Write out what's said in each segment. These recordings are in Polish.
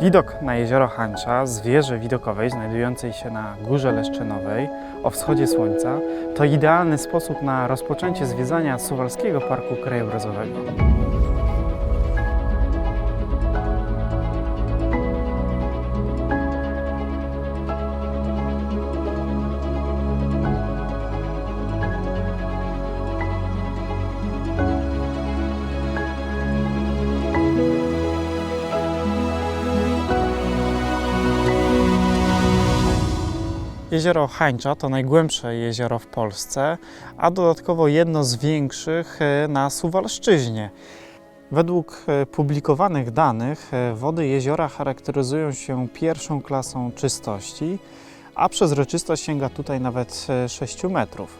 Widok na jezioro Hańcza z wieży widokowej znajdującej się na Górze Leszczynowej o wschodzie słońca to idealny sposób na rozpoczęcie zwiedzania Suwalskiego Parku Krajobrazowego. Jezioro Hańcza to najgłębsze jezioro w Polsce, a dodatkowo jedno z większych e, na Suwalszczyźnie. Według e, publikowanych danych e, wody jeziora charakteryzują się pierwszą klasą czystości, a przezroczystość sięga tutaj nawet e, 6 metrów.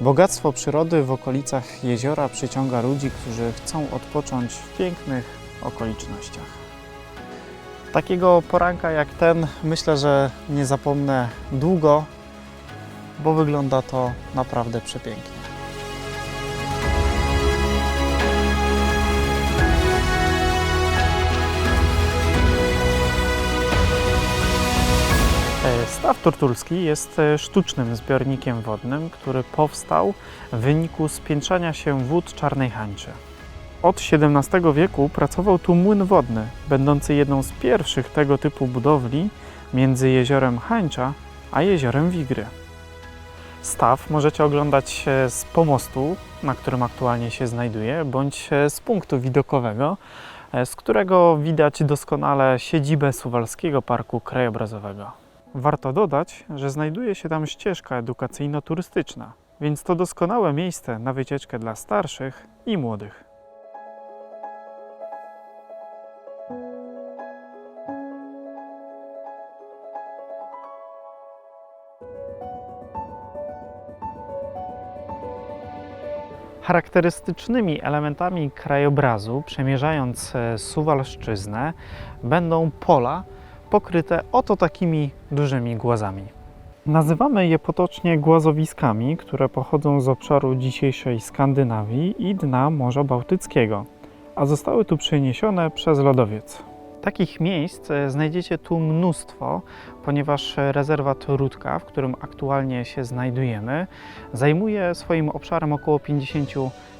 Bogactwo przyrody w okolicach jeziora przyciąga ludzi, którzy chcą odpocząć w pięknych okolicznościach. Takiego poranka jak ten myślę, że nie zapomnę długo, bo wygląda to naprawdę przepięknie. E, Staw Turtulski jest e, sztucznym zbiornikiem wodnym, który powstał w wyniku spiętrzania się wód Czarnej Hańczy. Od XVII wieku pracował tu młyn wodny, będący jedną z pierwszych tego typu budowli między jeziorem Hańcza a jeziorem Wigry. Staw możecie oglądać z pomostu, na którym aktualnie się znajduje, bądź z punktu widokowego, e, z którego widać doskonale siedzibę Suwalskiego Parku Krajobrazowego. Warto dodać, że znajduje się tam ścieżka edukacyjno-turystyczna, więc to doskonałe miejsce na wycieczkę dla starszych i młodych. Charakterystycznymi elementami krajobrazu, przemierzając e, Suwalszczyznę, będą pola pokryte oto takimi dużymi głazami. Nazywamy je potocznie głazowiskami, które pochodzą z obszaru dzisiejszej Skandynawii i dna Morza Bałtyckiego, a zostały tu przeniesione przez lodowiec. Takich miejsc e, znajdziecie tu mnóstwo, ponieważ rezerwat Rudka, w którym aktualnie się znajdujemy, zajmuje swoim obszarem około 50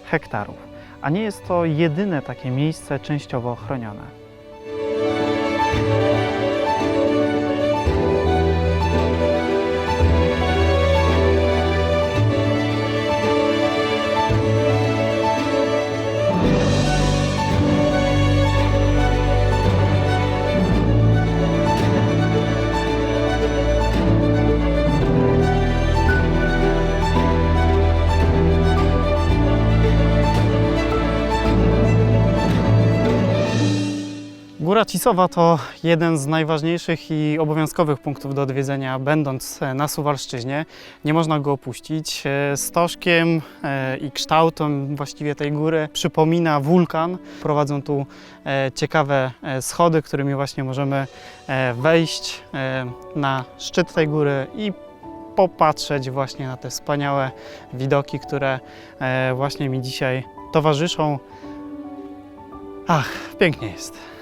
hektarów, a nie jest to jedyne takie miejsce częściowo chronione. Góra Cisowa to jeden z najważniejszych i obowiązkowych punktów do odwiedzenia, będąc na Suwalszczyźnie. Nie można go opuścić. E, Stożkiem e, i kształtem właściwie tej góry przypomina wulkan. Prowadzą tu e, ciekawe schody, którymi właśnie możemy wejść na szczyt tej góry i popatrzeć właśnie na te wspaniałe widoki, które właśnie mi dzisiaj towarzyszą. Ach, pięknie jest.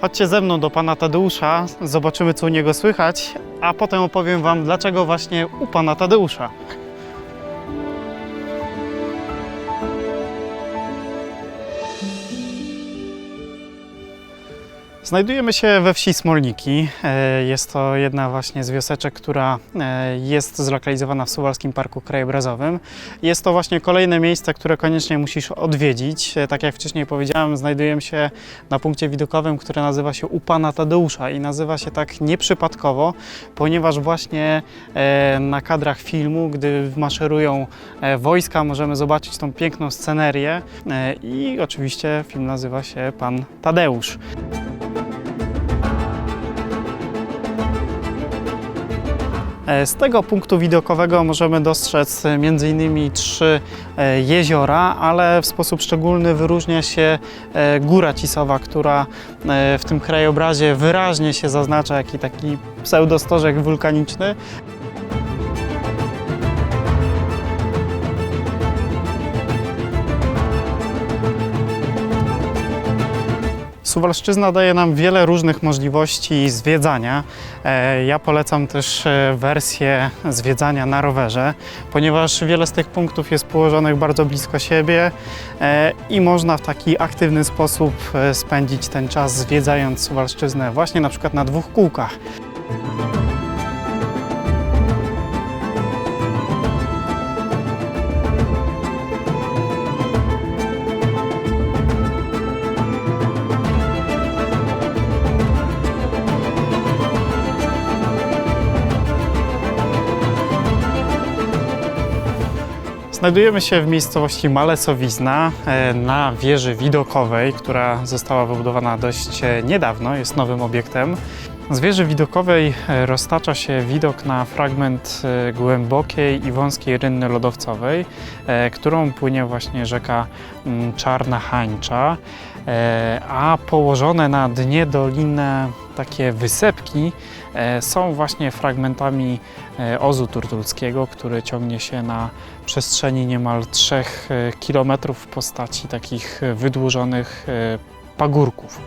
Chodźcie ze mną do pana Tadeusza, zobaczymy co u niego słychać, a potem opowiem wam dlaczego właśnie u pana Tadeusza. Znajdujemy się we wsi Smolniki. E, Jest to jedna właśnie z wioseczek, która e, jest zlokalizowana w Suwalskim Parku Krajobrazowym. Jest to właśnie kolejne miejsce, które koniecznie musisz odwiedzić. E, Tak jak wcześniej powiedziałem, znajdujemy się na punkcie widokowym, który nazywa się U Pana Tadeusza i nazywa się tak nieprzypadkowo, ponieważ właśnie na kadrach filmu, gdy maszerują wojska, możemy zobaczyć tą piękną scenerię i oczywiście film nazywa się Pan Tadeusz. Z tego punktu widokowego możemy dostrzec e, m.in. trzy e, jeziora, ale w sposób szczególny wyróżnia się e, Góra Cisowa, która e, w tym krajobrazie wyraźnie się zaznacza, jaki taki pseudostożek wulkaniczny. Suwalszczyzna daje nam wiele różnych możliwości zwiedzania. E, Ja polecam też e, wersję zwiedzania na rowerze, ponieważ wiele z tych punktów jest położonych bardzo blisko siebie e, i można w taki aktywny sposób spędzić ten czas zwiedzając Suwalszczyznę właśnie na przykład na dwóch kółkach. Znajdujemy się w miejscowości Malesowizna e, na wieży widokowej, która została wybudowana dość e, niedawno, jest nowym obiektem. Z wieży widokowej e, roztacza się widok na fragment głębokiej i wąskiej rynny lodowcowej, którą płynie właśnie rzeka mm, Czarna Hańcza, a położone na dnie doliny takie wysepki są właśnie fragmentami e, ozu turtulskiego, który ciągnie się na przestrzeni niemal 3 km w postaci takich e, wydłużonych e, pagórków.